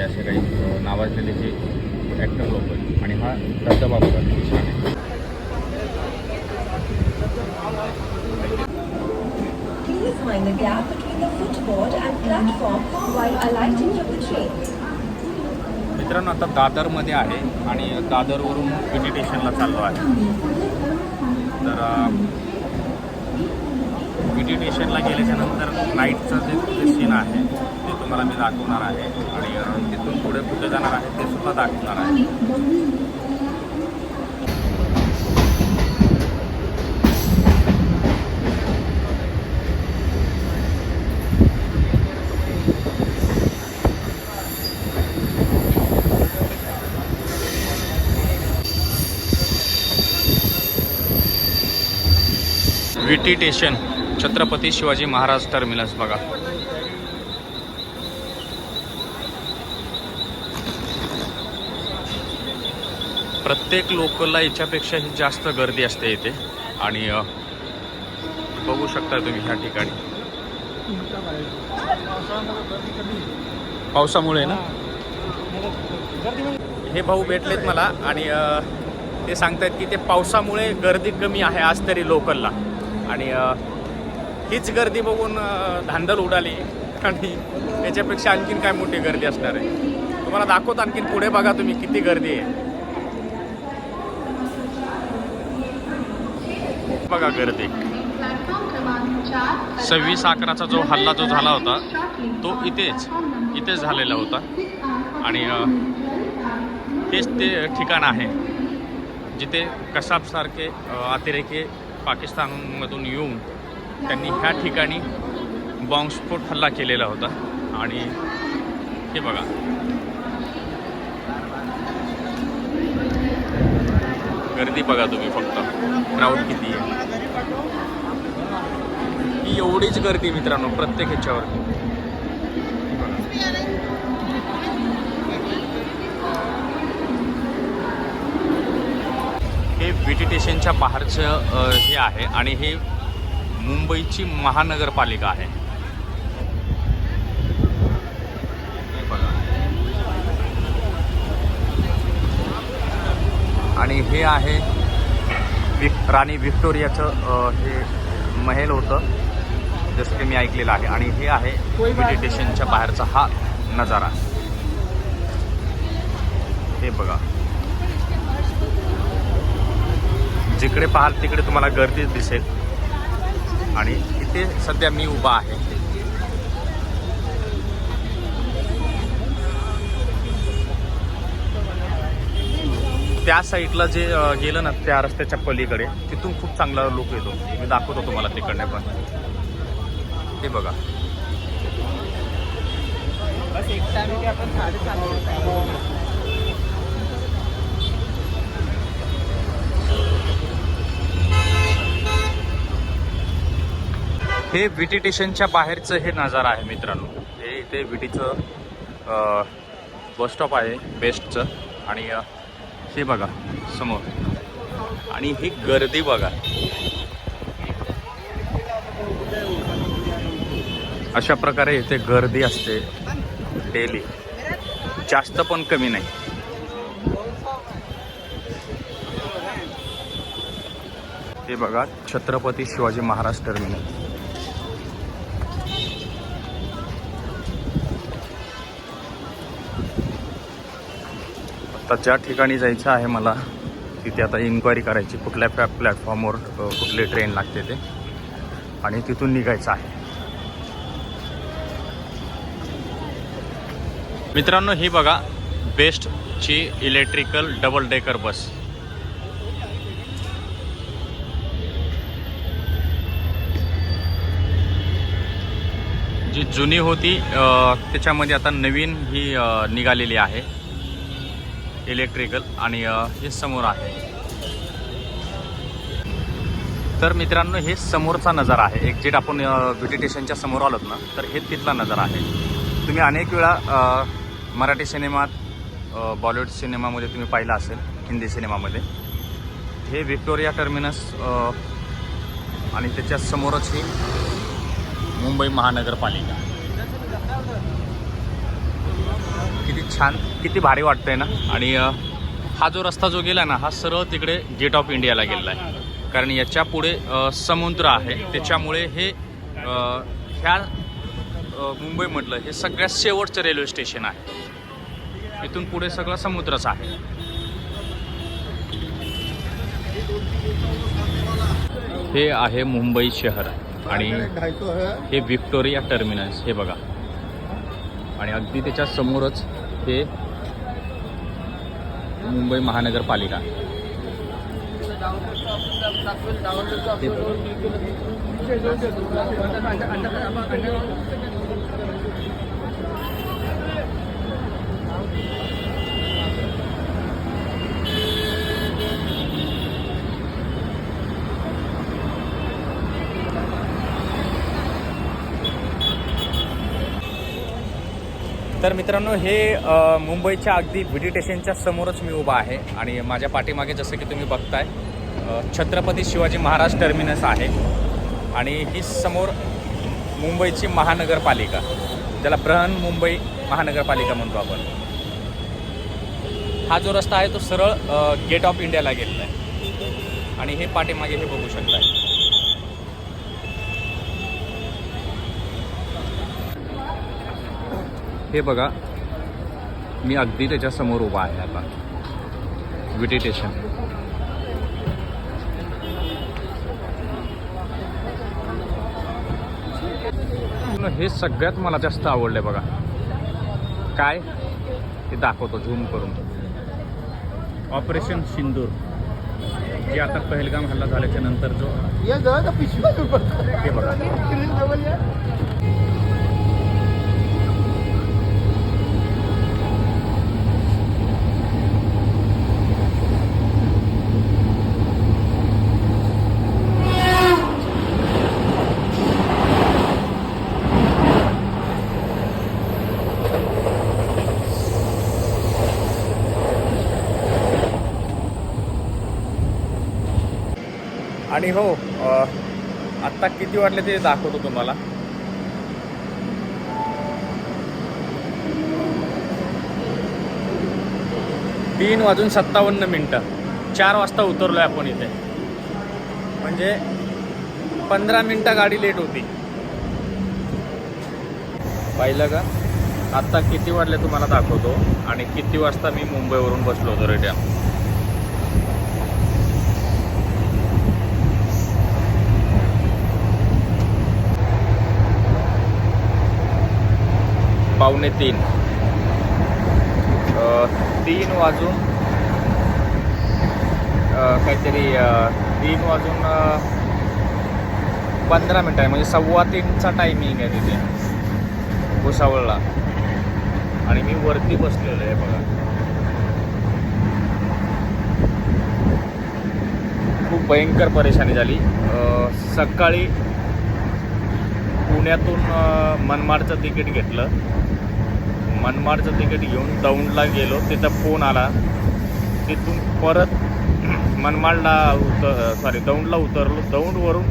मोठमोठे असे काही नावाजलेले जे ॲक्टर लोक आहेत. आणि हा धबधबा बघा किती छान आहे. Please mind the gap between the footboard and platform while alighting from the train. मित्रांनो आता दादरमध्ये आहे आणि दादरवरून विटी स्टेशनला चाललो आहे. तर विटी स्टेशनला गेल्याच्यानंतर नाईटचं जे सीन आहे तुम्हाला मी दाखवणार आहे आणि तिथून पुढे कुठे जाणार आहे ते सुद्धा दाखवणार आहे. VT station Chhatrapati Shivaji Maharaj terminus बघा. प्रत्येक लोकलला याच्यापेक्षाही जास्त गर्दी असते इथे. आणि बघू शकता तुम्ही ह्या ठिकाणी. पावसामुळे ना? हे भाऊ भेटलेत मला आणि ते सांगतायत की ते पावसामुळे गर्दी कमी आहे आज तरी लोकलला. आणि हीच गर्दी बघून धांदल उडाली. आणि त्याच्यापेक्षा आणखीन काय मोठी गर्दी असणार आहे. तुम्हाला दाखवतो आणखीन पुढे बघा तुम्ही किती गर्दी आहे. बघा गर्दी सव्वीस अकराचा जो हल्ला जो झाला होता तो इथेच इथेच झालेला होता. आणि हेच ते ठिकाण आहे जिथे कसाबसारखे अतिरेकी पाकिस्तानमधून येऊन त्यांनी ह्या ठिकाणी बॉम्बस्फोट हल्ला केलेला होता. आणि हे बघा गर्दी बघा तुम्ही फक्त. क्राऊड किती आहे? ही एवढीच गर्दी मित्रांनो प्रत्येक ह्याच्यावरती हे विटी स्टेशनच्या बाहेरचं हे आहे आणि हे मुंबईची महानगरपालिका आहे हे बघा. आणि हे आहे विक राणी व्हिक्टोरियाचं हे महेल होतं जसं की मी ऐकलेलं आहे. आणि हे आहे मेडिटेशनच्या बाहेरचा हा नजारा. हे बघा. जिकडे पाहाल तिकडे तुम्हाला गर्दी दिसेल. आणि इथे सध्या मी उभा आहे. त्या साईडला जे गेलं ना त्या रस्त्याच्या पलीकडे तिथून खूप चांगला लुक येतो. मी दाखवतो तुम्हाला तिकडने पण. ते बघा. हे विटी स्टेशनच्या बाहेरचं हे नजारा आहे मित्रांनो. हे इथे विटीचं बस स्टॉप आहे बेस्टचं आणि हे बघा समोर. आणि ही गर्दी बघा. अशा प्रकारे इथे गर्दी असते डेली जास्त पण कमी नाही. हे बघा छत्रपती शिवाजी महाराज टर्मिनल आता ज्या ठिकाणी जायचं आहे मला. तिथे आता इन्क्वायरी करायची कुठल्या प्लॅ प्लॅटफॉर्मवर कुठली ट्रेन लागते ते. आणि तिथून निघायचं आहे. मित्रांनो ही बघा बेस्टची इलेक्ट्रिकल डबल डेकर बस जी जुनी होती त्याच्यामध्ये आता नवीन ही निघालेली आहे. इलेक्ट्रिकल आणि हे समोर आहे. तर मित्रांनो हे समोरचा नजारा आहे. एक्झिट आपण ब्युटी स्टेशनच्या समोर आलोत ना तर हे तिथला नजारा आहे. तुम्ही अनेक वेळा मराठी सिनेमात बॉलिवूड सिनेमामध्ये तुम्ही पाहिलं असेल हिंदी सिनेमामध्ये. हे व्हिक्टोरिया टर्मिनस आणि त्याच्या समोरच ही मुंबई महानगरपालिका छान किती भारी वाटतंय ना? आणि हा जो रस्ता जो गेला ना हा सरळ तिकडे गेट ऑफ इंडियाला गेलेला आहे. कारण याच्यापुढे समुद्र आहे. त्याच्यामुळे हे ह्या अ, मुंबईमधलं हे सगळ्यात शेवटचं रेल्वे स्टेशन आहे. इथून पुढे सगळं समुद्रच आहे. हे आहे मुंबई शहर आणि हे विक्टोरिया टर्मिनस हे बघा. आणि अगदी त्याच्या समोरच हे मुंबई महानगरपालिका हे तर मित्रांनो हे मुंबईच्या अगदी व्ही डी स्टेशनच्या समोरच मी उभा आहे आणि माझ्या पाठीमागे जसं की तुम्ही बघताय छत्रपती शिवाजी महाराज टर्मिनस आहे आणि ही समोर मुंबईची महानगरपालिका ज्याला ब्रहन मुंबई महानगरपालिका म्हणतो आपण. हा जो रस्ता आहे तो सरळ गेट ऑफ इंडियाला गेलेला आहे. आणि हे पाठीमागे हे बघू शकताय. हे बघा मी अगदी त्याच्यासमोर उभा आहे आता. विटी स्टेशन हे सगळ्यात मला जास्त आवडलंय बघा. काय? ते दाखवतो झूम करून. ऑपरेशन सिंदूर जे आता पहलगाम हल्ला झाल्याच्यानंतर जो हे बघा. आणि हो आत्ता किती वाटले ते दाखवतो तुम्हाला. तीन वाजून सत्तावन्न मिनटं. चार वाजता उतरलोय आपण इथे. म्हणजे पंधरा मिनटं गाडी लेट होती. पाहिलं का? आत्ता किती वाजले तुम्हाला दाखवतो. आणि किती वाजता मी मुंबईवरून बसलो होतो रिटर्न पावणे तीन. तीन वाजून काहीतरी तीन वाजून पंधरा मिनटं आहे. म्हणजे सव्वा तीनचा टायमिंग आहे तिथे. भुसावळला. आणि मी वरती बसलेलो आहे बघा. खूप भयंकर परेशानी झाली. सकाळी पुण्यातून मनमाडचं तिकीट घेतलं. मनमाडचं तिकीट घेऊन दौंडला गेलो. तिथं फोन आला. तिथून परत मनमाडला उतर सॉरी दौंडला उतरलो. दौंडवरून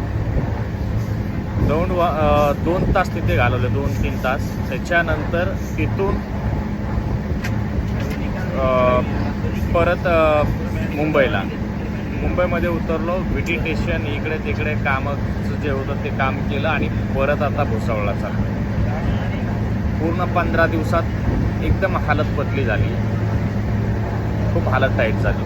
दौंड वा- दोन तास तिथे घालवले दोन तीन तास. त्याच्यानंतर तिथून परत मुंबईला. मुंबईमध्ये उतरलो. व्ही टी स्टेशन इकडे तिकडे कामाचं जे होतं ते काम केलं आणि परत आता भुसावळला चाललो. पूर्ण पंधरा दिवसात एकदम हालत बदली झाली. खूप हालत टाईट झाली.